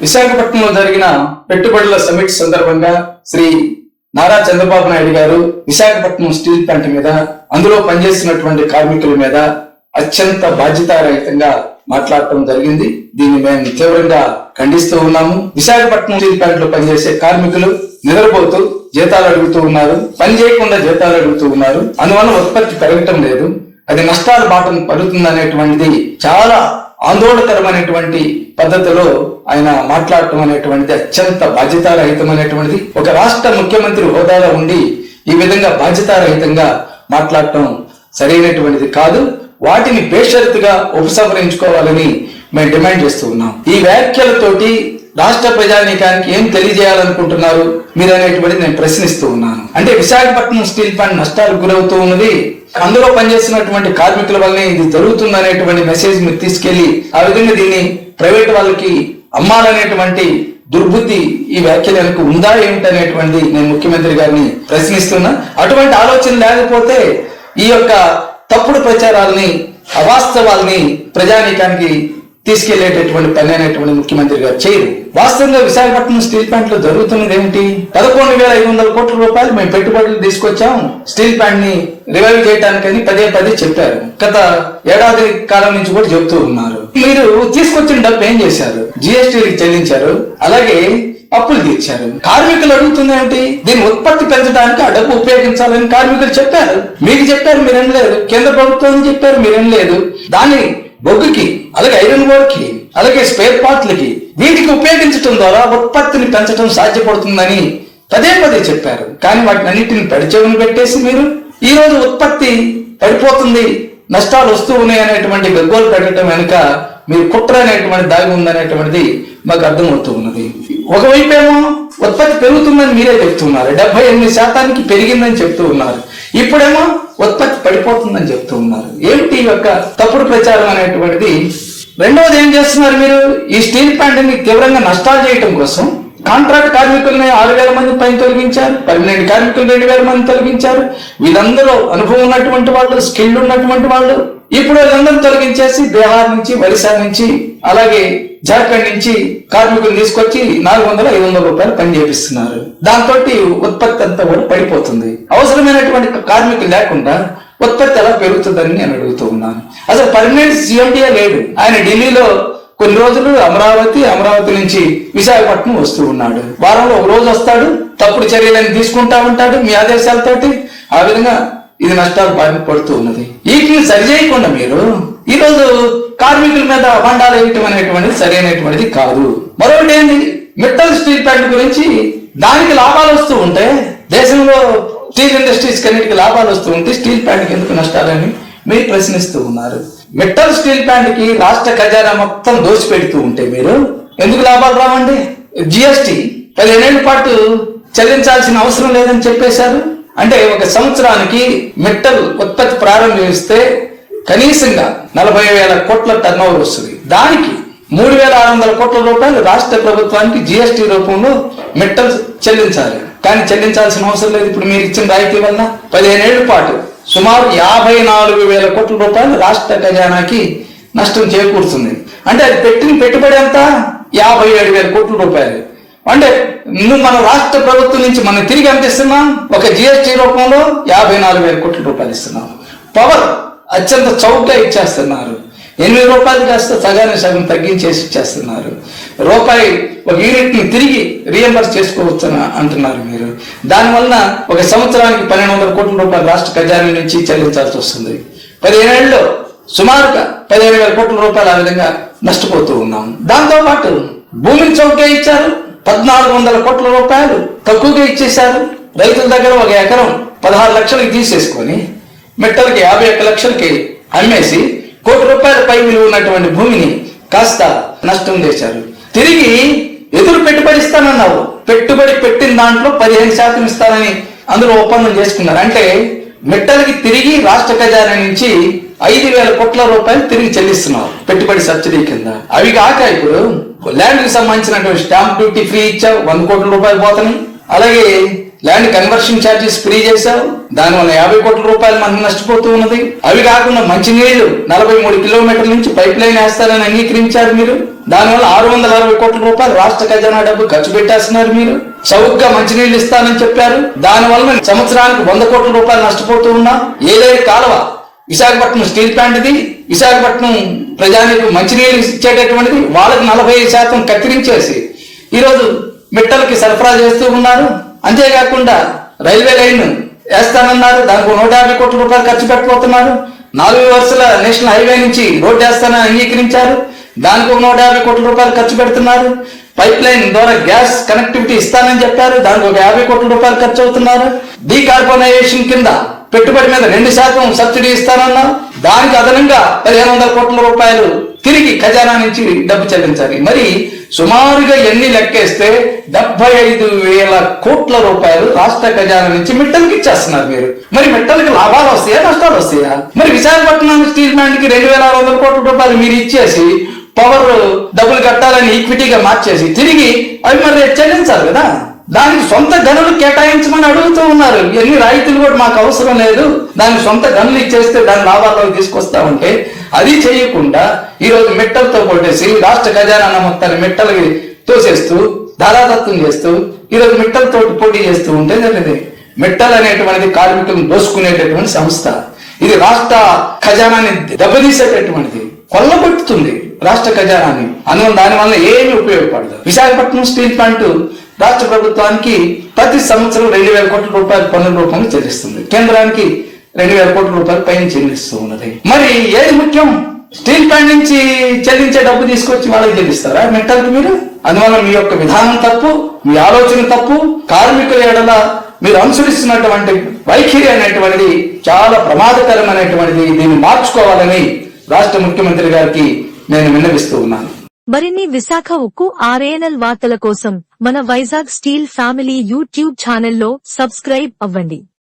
విశాఖపట్నంలో జరిగిన పెట్టుబడుల సమిట్ సందర్భంగా శ్రీ నారా చంద్రబాబు నాయుడు గారు విశాఖపట్నం స్టీల్ ప్లాంట్ మీద అందులో పనిచేస్తున్నటువంటి కార్మికుల మీద అత్యంత బాధ్యతారహితంగా మాట్లాడటం జరిగింది. దీన్ని మేము తీవ్రంగా ఖండిస్తూ ఉన్నాము. విశాఖపట్నం స్టీల్ ప్లాంట్లో పనిచేసే కార్మికులు నిద్రపోతూ జీతాలు అడుగుతూ ఉన్నారు. పని చేయకుండా జీతాలు అడుగుతూ ఉన్నారు. అందువల్ల ఉత్పత్తి పెరగటం లేదు. అది నష్టాల బాటను పడుతుంది అనేటువంటిది చాలా ఆందోళనకరమైనటువంటి పద్ధతిలో ఆయన మాట్లాడటం అనేటువంటిది అత్యంత బాధ్యతారహితమైనటువంటిది. ఒక రాష్ట్ర ముఖ్యమంత్రి హోదాలో ఉండి ఈ విధంగా బాధ్యతారహితంగా మాట్లాడటం సరైనటువంటిది కాదు. వాటిని బేషరతుగా ఉపసంహరించుకోవాలని మేము డిమాండ్ చేస్తూ ఉన్నాం. ఈ వ్యాఖ్యలతోటి రాష్ట్ర ప్రజానీకానికి ఏం తెలియజేయాలనుకుంటున్నారు మీరు అనేటువంటిది నేను ప్రశ్నిస్తూ ఉన్నాను. అంటే విశాఖపట్నం స్టీల్ ప్లాంట్ నష్టాలకు గురవుతూ ఉన్నది. అందులో పనిచేస్తున్నటువంటి కార్మికుల వల్లనే ఇది జరుగుతుంది అనేటువంటి మెసేజ్ మీరు తీసుకెళ్ళి ఆ విధంగా దీన్ని ప్రైవేట్ వాళ్ళకి అమ్మాలనేటువంటి దుర్బుద్ధి ఈ వ్యాఖ్యలకు ఉందా ఉందా ఏమిటనేటువంటిది నేను ముఖ్యమంత్రి గారిని ప్రశ్నిస్తున్నా. అటువంటి ఆలోచన లేకపోతే ఈ యొక్క తప్పుడు ప్రచారాలని అవాస్తవాల్ని ప్రజానీకానికి తీసుకెళ్ళేటటువంటి పని అనేటువంటి ముఖ్యమంత్రి గారు చేయరు. వాస్తవంగా విశాఖపట్నం స్టీల్ ప్లాంట్లో జరుగుతున్నది ఏమిటి పదకొండు వేల ఐదు వందల కోట్ల రూపాయలు మేము పెట్టుబడులు తీసుకొచ్చాం. స్టీల్ ప్లాంట్ని రివైవ్ చేయడానికని పదే పదే చెప్పారు. గత ఏడాది కాలం నుంచి కూడా చెబుతూ ఉన్నారు. మీరు తీసుకొచ్చిన డబ్బు ఏం చేశారు? జిఎస్టీకి చెల్లించారు. అలాగే అప్పులు తీర్చారు. కార్మికులు అడుగుతుంది ఏంటి? దీన్ని ఉత్పత్తి పెంచడానికి ఆ డబ్బు ఉపయోగించాలని కార్మికులు చెప్పారు. మీకు చెప్పారు మీరేం లేదు. కేంద్ర ప్రభుత్వం చెప్పారు మీరేం లేదు. దాన్ని బొగ్గుకి అలాగే ఐరన్కి అలాగే స్పేర్ పార్ట్లకి వీటికి ఉపయోగించడం ద్వారా ఉత్పత్తిని పెంచడం సాధ్యపడుతుందని పదే పదే చెప్పారు. కానీ వాటిని అన్నింటిని పెడచెవుని పెట్టేసి మీరు ఈ రోజు ఉత్పత్తి పడిపోతుంది నష్టాలు వస్తూ ఉన్నాయి అనేటువంటి గగ్గోలు పెట్టడం వెనుక మీరు కుట్ర అనేటువంటి దాగి ఉందనేటువంటిది మాకు అర్థమవుతూ ఉన్నది. ఒకవైపు ఏమో ఉత్పత్తి పెరుగుతుందని మీరే చెప్తున్నారు. డెబ్బై ఎనిమిది శాతానికి పెరిగిందని చెప్తూ ఉన్నారు. ఇప్పుడేమో ఉత్పత్తి పడిపోతుందని చెప్తూ ఉన్నారు. ఏమిటి ఈ యొక్క తప్పుడు ప్రచారం అనేటువంటిది? రెండవది ఏం చేస్తున్నారు మీరు? ఈ స్టీల్ ప్లాంట్ని తీవ్రంగా నష్టాలు చేయటం కోసం కాంట్రాక్ట్ కార్మికుల్ని ఆరు వేల మంది పైన తొలగించారు పన్నెండు కార్మికులు రెండు వేల మంది తొలగించారు. వీళ్ళందరూ అనుభవం ఉన్నటువంటి వాళ్ళు స్కిల్ ఉన్నటువంటి వాళ్ళు. ఇప్పుడు వీళ్ళందరూ తొలగించేసి బీహార్ నుంచి ఒరిస్సా నుంచి అలాగే జార్ఖండ్ నుంచి కార్మికులు తీసుకొచ్చి నాలుగు వందల ఐదు వందల రూపాయలు పని చేపిస్తున్నారు. దాంతో ఉత్పత్తి అంతా కూడా పడిపోతుంది. అవసరమైనటువంటి కార్మికులు లేకుండా ఉత్పత్తి ఎలా పెరుగుతుందని నేను అడుగుతూ ఉన్నాను. అసలు పర్మనెంట్ సీఎండియా లేడు ఆయన ఢిల్లీలో కొన్ని రోజులు అమరావతి అమరావతి నుంచి విశాఖపట్నం వస్తూ ఉన్నాడు. వారంలో ఒక రోజు వస్తాడు తప్పుడు చర్యలను తీసుకుంటా ఉంటాడు మీ ఆదేశాలతోటి. ఆ విధంగా ఇది నష్టాలు బాధ పడుతూ ఉన్నది. వీటిని సరిచేయకుండా మీరు ఈ రోజు కార్మికుల మీద బండాలు వేయటం అనేటువంటిది సరైనటువంటిది కాదు. మరొకటి ఏంది? మిట్టల్ స్టీల్ ప్లాంట్ గురించి దానికి లాభాలు వస్తూ ఉంటే దేశంలో స్టీల్ ఇండస్ట్రీస్ కన్నిటికి లాభాలు వస్తూ ఉంటే స్టీల్ ప్లాంట్కి ఎందుకు నష్టాలని మీరు ప్రశ్నిస్తూ ఉన్నారు. మెటల్ స్టీల్ ప్లాంట్కి రాష్ట్ర ఖజానా మొత్తం దోచిపెడుతూ ఉంటే మీరు ఎందుకు లాభాలు రావండి? జిఎస్టి పదిహేనేళ్ళ పాటు చెల్లించాల్సిన అవసరం లేదని చెప్పేశారు. అంటే ఒక సంవత్సరానికి మెట్టల్ ఉత్పత్తి ప్రారంభిస్తే కనీసంగా నలభై వేల కోట్ల టర్న్ వస్తుంది. దానికి మూడు వేల ఆరు వందల కోట్ల రూపాయలు రాష్ట్ర ప్రభుత్వానికి జిఎస్టి రూపంలో మెట్టల్ చెల్లించాలి. కానీ చెల్లించాల్సిన అవసరం లేదు. ఇప్పుడు మీరు ఇచ్చిన రాయితీ వల్ల పదిహేనేళ్ళ పాటు సుమారు యాభై నాలుగు వేల కోట్ల రూపాయలు రాష్ట్ర ఖజానాకి నష్టం చేకూరుతుంది. అంటే అది పెట్టిన పెట్టుబడి ఎంత? యాభై ఏడు వేల కోట్ల రూపాయలు. అంటే నువ్వు మన రాష్ట్ర ప్రభుత్వం నుంచి మనం తిరిగి ఎంత ఇస్తున్నాం? ఒక జిఎస్టీ రూపంలో యాభై నాలుగు వేల కోట్ల రూపాయలు ఇస్తున్నాం. పవర్ అత్యంత చౌకగా ఇచ్చేస్తున్నారు. ఎనిమిది రూపాయలు కాస్త సగాన్ని సగం తగ్గించేసి ఇచ్చేస్తున్నారు. రూపాయి ఒక యూనిట్ని తిరిగి రియంబర్స్ చేసుకోవచ్చు అని అంటున్నారు మీరు. దానివల్ల ఒక సంవత్సరానికి పన్నెండు వందల కోట్ల రూపాయలు రాష్ట్ర ఖజానా నుంచి చెల్లించాల్సి వస్తుంది. పదిహేనేళ్ళలో సుమారుగా పదిహేను వేల కోట్ల రూపాయలు ఆ విధంగా నష్టపోతూ ఉన్నాం. దాంతో పాటు భూమిని చౌకగా ఇచ్చారు పద్నాలుగు వందల కోట్ల రూపాయలు తక్కువగా ఇచ్చేశారు. రైతుల దగ్గర ఒక ఎకరం పదహారు లక్షలకి తీసేసుకొని మెట్టలకి యాభై ఒక్క లక్షలకి అమ్మేసి కోటి రూపాయల పై విలువ ఉన్నటువంటి భూమిని కాస్త నష్టం చేశారు. తిరిగి ఎదురు పెట్టుబడి ఇస్తానన్నావు. పెట్టుబడి పెట్టిన దాంట్లో పదిహేను శాతం ఇస్తానని అందులో ఒప్పందం చేసుకున్నారు. అంటే మెట్టలకి తిరిగి రాష్ట్ర ఖజానా నుంచి ఐదు వేల కోట్ల రూపాయలు తిరిగి చెల్లిస్తున్నావు పెట్టుబడి సబ్సిడీ కింద. అవి కాక ఇప్పుడు ల్యాండ్కి సంబంధించినటువంటి స్టాంప్ డ్యూటీ ఫ్రీ ఇచ్చావు వంద కోట్ల రూపాయలు పోతాయి అలాగే ల్యాండ్ కన్వర్షన్ ఛార్జెస్ ఫ్రీ చేశారు దానివల్ల యాభై కోట్ల రూపాయలు మనకు నష్టపోతూ ఉన్నది. అవి కాకుండా మంచినీళ్ళు నలభై మూడు కిలోమీటర్ల నుంచి పైప్ లైన్ వేస్తారని అంగీకరించారు మీరు. దానివల్ల ఆరు వందల అరవై కోట్ల రూపాయలు రాష్ట్ర ఖజానా డబ్బు ఖర్చు పెట్టేస్తున్నారు మీరు. చౌకగా మంచినీళ్ళు ఇస్తానని చెప్పారు. దానివల్ల సంవత్సరానికి వంద కోట్ల రూపాయలు నష్టపోతూ ఉన్నా. ఏదైతే కాలువ విశాఖపట్నం స్టీల్ ప్లాంట్ది. విశాఖపట్నం ప్రజానికి మంచినీళ్ళు ఇచ్చేటటువంటిది వాళ్ళకి నలభై శాతం కత్తిరించేసి ఈరోజు మిట్టలకి సరఫరా చేస్తూ ఉన్నారు. అంతేకాకుండా రైల్వే లైన్ వేస్తానన్నారు. దానికి నూట యాభై కోట్ల రూపాయలు ఖర్చు పెట్టబోతున్నారు. నాలుగు వరుసల నేషనల్ హైవే నుంచి రోడ్డు వేస్తానని అంగీకరించారు. దానికి ఒక నూట యాభై కోట్ల రూపాయలు ఖర్చు పెడుతున్నారు. పైప్ లైన్ ద్వారా గ్యాస్ కనెక్టివిటీ ఇస్తానని చెప్పారు. దానికి ఒక యాభై కోట్ల రూపాయలు ఖర్చు అవుతున్నారు. డీకార్బోనైజేషన్ కింద పెట్టుబడి మీద రెండు శాతం సబ్సిడీ ఇస్తానన్నారు దానికి అదనంగా పదిహేను వందల కోట్ల రూపాయలు తిరిగి ఖజానా నుంచి డబ్బు చెల్లించాలి. మరి సుమారుగా ఎన్ని లెక్కేస్తే డెబ్బై ఐదు వేల కోట్ల రూపాయలు రాష్ట్ర ఖజానా నుంచి మిట్టలకి ఇచ్చేస్తున్నారు మీరు. మరి మిట్టలకి లాభాలు వస్తాయా నష్టాలు వస్తాయా? మరి విశాఖపట్నం స్టీల్ ప్లాంట్కి రెండు వేల ఆరు వందల కోట్ల రూపాయలు మీరు ఇచ్చేసి పవర్ డబ్బులు కట్టాలని ఈక్విటీగా మార్చేసి తిరిగి అవి మరి చెల్లించాలి కదా. దానికి సొంత గనులు కేటాయించమని అడుగుతూ ఉన్నారు. ఎన్ని రాయితీలు కూడా మాకు అవసరం లేదు. దానికి సొంత గనులు ఇచ్చేస్తే దాని లాభాల్లోకి తీసుకొస్తా ఉంటే అది చేయకుండా ఈ రోజు మిట్టలతో కొట్టేసి రాష్ట్ర ఖజానా మొత్తాన్ని మిట్టలకి తోసేస్తూ ధారాదత్తం చేస్తూ ఈ రోజు మిట్టలతో పోటీ చేస్తూ ఉంటే జరిగింది. మిట్టల్ అనేటువంటిది కార్మికులను దోసుకునేటటువంటి సంస్థ. ఇది రాష్ట్ర ఖజానాన్ని దెబ్బతీసేటటువంటిది. కొల్లగొట్టుతుంది. రాష్ట్ర ఖజానాన్ని అందువల్ల దాని వల్ల ఏమీ ఉపయోగపడదు. విశాఖపట్నం స్టీల్ ప్లాంట్ రాష్ట్ర ప్రభుత్వానికి ప్రతి సంవత్సరం రెండు వేల కోట్ల రూపాయలు పన్నుల రూపంలో చెల్లిస్తుంది. కేంద్రానికి రెండు వేల కోట్ల రూపాయలు పైన చెల్లిస్తూ ఉన్నది. మరి ఏది ముఖ్యం? స్టీల్ ప్లాంట్ నుంచి చెల్లించే డబ్బు తీసుకొచ్చి వాళ్ళకి చెల్లిస్తారా మెంటల్కి మీరు? అందువల్ల మీ యొక్క విధానం తప్పు మీ ఆలోచన తప్పు కార్మికుల ఏడల మీరు అనుసరిస్తున్నటువంటి వైఖరి అనేటువంటిది చాలా ప్రమాదకరమైనటువంటిది. దీన్ని మార్చుకోవాలని రాష్ట్ర ముఖ్యమంత్రి గారికి నేను విన్నవిస్తూ ఉన్నాను. మరిన్ని విశాఖ ఉక్కు ఆర్ఏఎన్ఎల్ వార్తల కోసం మన వైజాగ్ స్టీల్ ఫ్యామిలీ యూట్యూబ్ ఛానల్లో సబ్స్క్రైబ్ అవ్వండి.